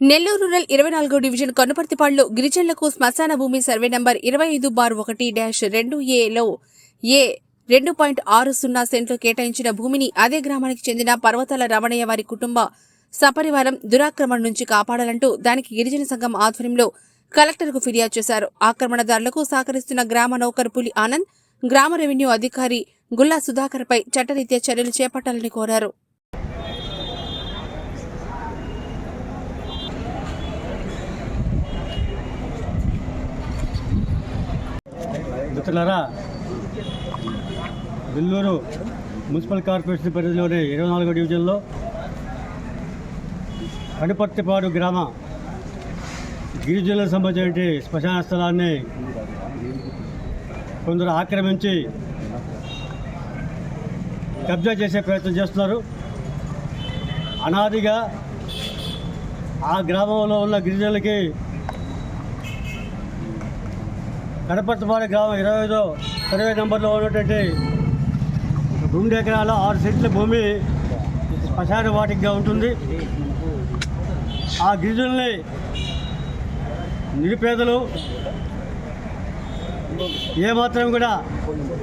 Nellore rural ఇరవై నాలుగో division కనుపర్తిపాడులో గిరిజనులకు శ్మశాన భూమి సర్వే నంబర్ ఇరవై ఐదు బార్ ఒకటి డాష్ రెండు ఏలో ఏ రెండు పాయింట్ ఆరు సున్నా సెంట్లు కేటాయించిన భూమిని అదే గ్రామానికి చెందిన పర్వతాల రమణయ్య వారి కుటుంబ సపరివారం దురాక్రమణ నుంచి కాపాడాలంటూ దానికి గిరిజన సంఘం ఆధ్వర్యంలో కలెక్టర్కు ఫిర్యాదు చేశారు. ఆక్రమణదారులకు సహకరిస్తున్న గ్రామ నౌకర్ పులి ఆనంద్ గ్రామ రెవెన్యూ అధికారి గుల్లా సుధాకర్పై చట్టరీత్యా చర్యలు చేపట్టాలని కోరారు. మిత్రులారా బెల్లూరు మున్సిపల్ కార్పొరేషన్ పరిధిలోని ఇరవై నాలుగో డివిజన్లో కనుపర్తిపాడు గ్రామ గిరిజనులకు సంబంధించిన శ్మశాన స్థలాన్ని కొందరు ఆక్రమించి కబ్జా చేసే ప్రయత్నం చేస్తున్నారు. అనాదిగా ఆ గ్రామంలో ఉన్న గిరిజనులకి కడపర్తిపాడు గ్రామం ఇరవై ఐదో సర్వే నెంబర్లో ఉన్నటువంటి రెండు ఎకరాల ఆరు సెంట్ల భూమి పశాన వాటికగా ఉంటుంది. ఆ గిరిజనుల్ని నిరుపేదలు ఏమాత్రం కూడా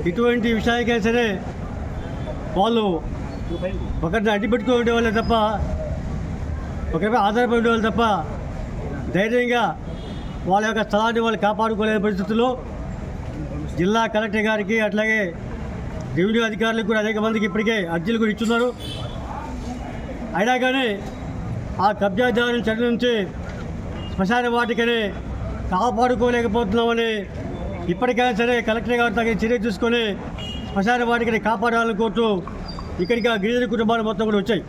ఇటువంటి విషయానికైనా సరే వాళ్ళు ఒకరిని అడ్డుపెట్టుకుని ఉండేవాళ్ళే తప్ప ఒకరిపై ఆధారపడి ఉండేవాళ్ళు తప్ప ధైర్యంగా వాళ్ళ యొక్క స్థలాన్ని వాళ్ళు కాపాడుకోలేని పరిస్థితుల్లో జిల్లా కలెక్టర్ గారికి అట్లాగే రెవెన్యూ అధికారులకు కూడా అనేక మందికి ఇప్పటికే అర్జీలు కూడా ఇచ్చున్నారు. అయినా కానీ ఆ కబ్జాదారుని చెడు నుంచి శ్మశాన వాటికని కాపాడుకోలేకపోతున్నామని ఇప్పటికైనా సరే కలెక్టర్ గారు తగిన చర్య తీసుకొని శ్మశాన వాటికని కాపాడాలని కోరుతూ ఇక్కడికి ఆ గిరిజన కుటుంబాలు మొత్తం కూడా వచ్చాయి.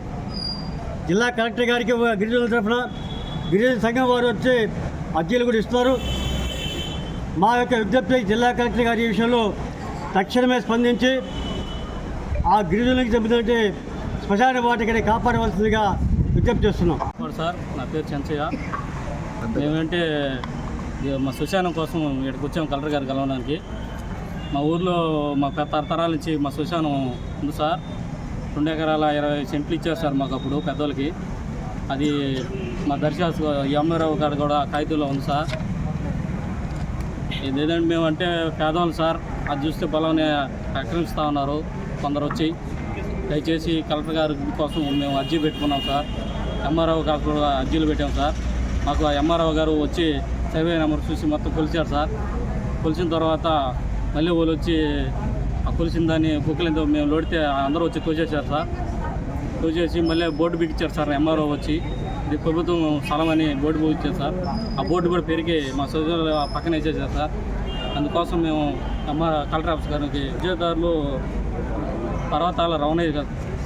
జిల్లా కలెక్టర్ గారికి గిరిజనుల తరఫున గిరిజన సంఘం వారు వచ్చి అర్జీలు కూడా ఇస్తున్నారు. మా యొక్క విజ్ఞప్తి జిల్లా కలెక్టర్ గారి ఈ విషయంలో తక్షణమే స్పందించి ఆ గిరిజనులకు చెబుతుంటే శ్మశాన వాటికని కాపాడవలసిందిగా విజ్ఞప్తి చేస్తున్నాం. సార్ నా పేరు చెంచయ్య. మేమంటే మా శ్మశానం కోసం ఇక్కడికి వచ్చాం కలెక్టర్ గారు కలవడానికి. మా ఊర్లో మా పెద్ద తరతరాల నుంచి మా శ్మశానం ఉంది సార్. రెండు ఎకరాల ఇరవై సెంట్లు ఇచ్చారు సార్ మాకు అప్పుడు పెద్దోళ్ళకి. అది మా దర్శాస్ ఎంఆర్ఓ గారు కూడా ఖైదీలో ఉంది సార్. ఇదేంటంటే మేమంటే పేదవాళ్ళు సార్. అది చూస్తే బలం ఆక్రమిస్తూ ఉన్నారు కొందరు వచ్చి. దయచేసి కలెక్టర్ గారి కోసం మేము అర్జీ పెట్టుకున్నాం సార్. ఎంఆర్ఓ గారు కూడా అర్జీలు పెట్టాం సార్. మాకు ఆ ఎంఆర్ఓ గారు వచ్చి సర్వే నెంబర్ చూసి మొత్తం కొలిచారు సార్. కొలిచిన తర్వాత మళ్ళీ వాళ్ళు వచ్చి ఆ కొలిసిన దాన్ని కుక్కలతో మేము లోడితే అందరూ వచ్చి తోచేశారు సార్. తోచేసి మళ్ళీ బోర్డు బిగించారు సార్ ఎంఆర్ఓ వచ్చి. ప్రభుత్వం స్థలం అని బోర్డు బిగించారు సార్. ఆ బోర్డు కూడా పెరిగి మా సోదరులు పక్కన వేసేసారు సార్. అందుకోసం మేము ఎంఆర్ కలెక్టర్ ఆఫీస్ గారికి ఉద్యోగదారులు పర్వతాల రవణయ్య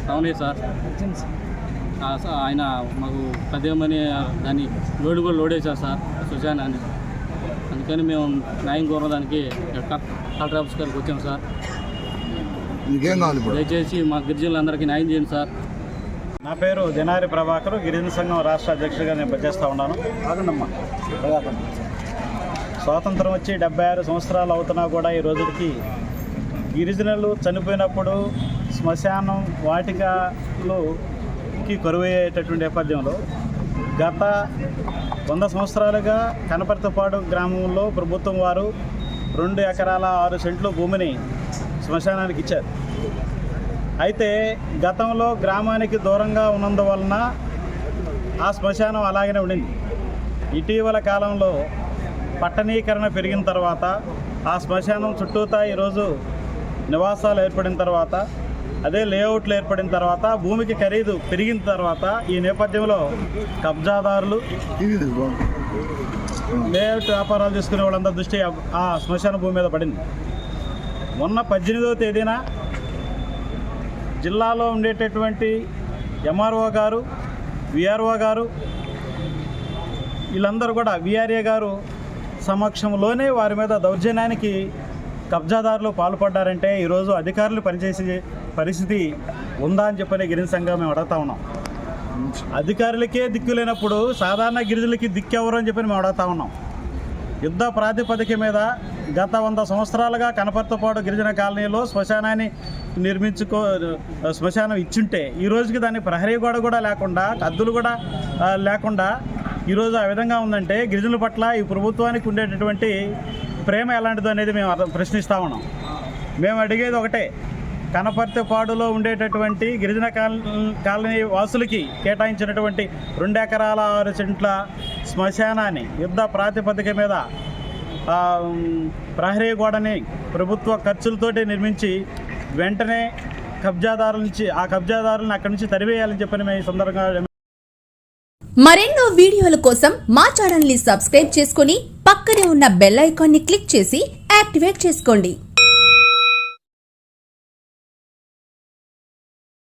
రవణయ్య సార్. ఆయన మాకు పెద్దమని దాన్ని లోడ్ కూడా లోడ్ వేశారు సార్ సుజానాన్ని అందుకని మేము న్యాయం కోరడానికి కలెక్టర్ ఆఫీస్ గారికి వచ్చాం సార్. ఇంకేం కావాలి ఇప్పుడు? దయచేసి మా గిరిజనులందరికీ న్యాయం చేయండి సార్. నా పేరు దినారి ప్రభాకర్ గిరిజన సంఘం రాష్ట్ర అధ్యక్షుడిగా నేను పనిచేస్తూ ఉన్నాను. ఆగండమ్మా. స్వాతంత్రం వచ్చి డెబ్బై ఆరు సంవత్సరాలు అవుతున్నా కూడా ఈ రోజుకి గిరిజనులు చనిపోయినప్పుడు శ్మశానం వాటికలోకి కరువయ్యేటటువంటి నేపథ్యంలో గత వంద సంవత్సరాలుగా కనపర్తిపాడు గ్రామంలో ప్రభుత్వం వారు రెండు ఎకరాల ఆరు సెంట్లు భూమిని శ్మశానానికి ఇచ్చారు. అయితే గతంలో గ్రామానికి దూరంగా ఉన్నందువలన ఆ శ్మశానం అలాగనే ఉండింది. ఇటీవల కాలంలో పట్టణీకరణ పెరిగిన తర్వాత ఆ శ్మశానం చుట్టూతా ఈరోజు నివాసాలు ఏర్పడిన తర్వాత అదే లేఅవుట్లు ఏర్పడిన తర్వాత భూమికి ఖరీదు పెరిగిన తర్వాత ఈ నేపథ్యంలో కబ్జాదారులు లేఅవుట్ వ్యాపారాలు చేసుకునే వాళ్ళందరి దృష్టి ఆ- ఆ శ్మశాన భూమి మీద పడింది. మొన్న పద్దెనిమిదవ తేదీన జిల్లాలో ఉండేటటువంటి ఎంఆర్ఓ గారు విఆర్ఓ గారు వీళ్ళందరూ కూడా విఆర్ఏ గారు సమక్షంలోనే వారి మీద దౌర్జన్యానికి కబ్జాదారులు పాల్పడ్డారంటే ఈరోజు అధికారులు పనిచేసే పరిస్థితి ఉందా అని చెప్పని గిరిజన సంఘం మేము అడుగుతా ఉన్నాం. అధికారులకే దిక్కు లేనప్పుడు సాధారణ గిరిజనులకి దిక్కు ఎవరు అని చెప్పి మేము అడుగుతా ఉన్నాం. యుద్ధ ప్రాతిపదిక మీద గత వంద సంవత్సరాలుగా కనపర్తపాడు గిరిజన కాలనీలో శ్మశానాన్ని నిర్మించుకో శ్మశానం ఇచ్చుంటే ఈ రోజుకి దాన్ని ప్రహరీ గోడ కూడా లేకుండా అద్దులు కూడా లేకుండా ఈరోజు ఆ విధంగా ఉందంటే గిరిజనుల పట్ల ఈ ప్రభుత్వానికి ఉండేటటువంటి ప్రేమ ఎలాంటిదో అనేది మేము అర్థం ప్రశ్నిస్తూ ఉన్నాం. మేము అడిగేది ఒకటే కనపర్తిపాడులో ఉండేటటువంటి గిరిజన కాల కాలనీ వాసులకి కేటాయించినటువంటి రెండు ఎకరాల ఆరు సెంట్ల శ్మశానాన్ని యుద్ధ ప్రాతిపదిక మీద ప్రహరీ గోడని ప్రభుత్వ ఖర్చులతోటి నిర్మించి వెంటనే కబ్జాదారుల నుంచి ఆ కబ్జాదారులను అక్కడి నుంచి తరివేయాలని చెప్పని మేము ఈ సందర్భంగా మరెన్నో వీడియోల కోసం మా ఛానల్ని సబ్స్క్రైబ్ చేసుకుని పక్కనే ఉన్న బెల్ ఐకాన్ని క్లిక్ చేసి యాక్టివేట్ చేసుకోండి.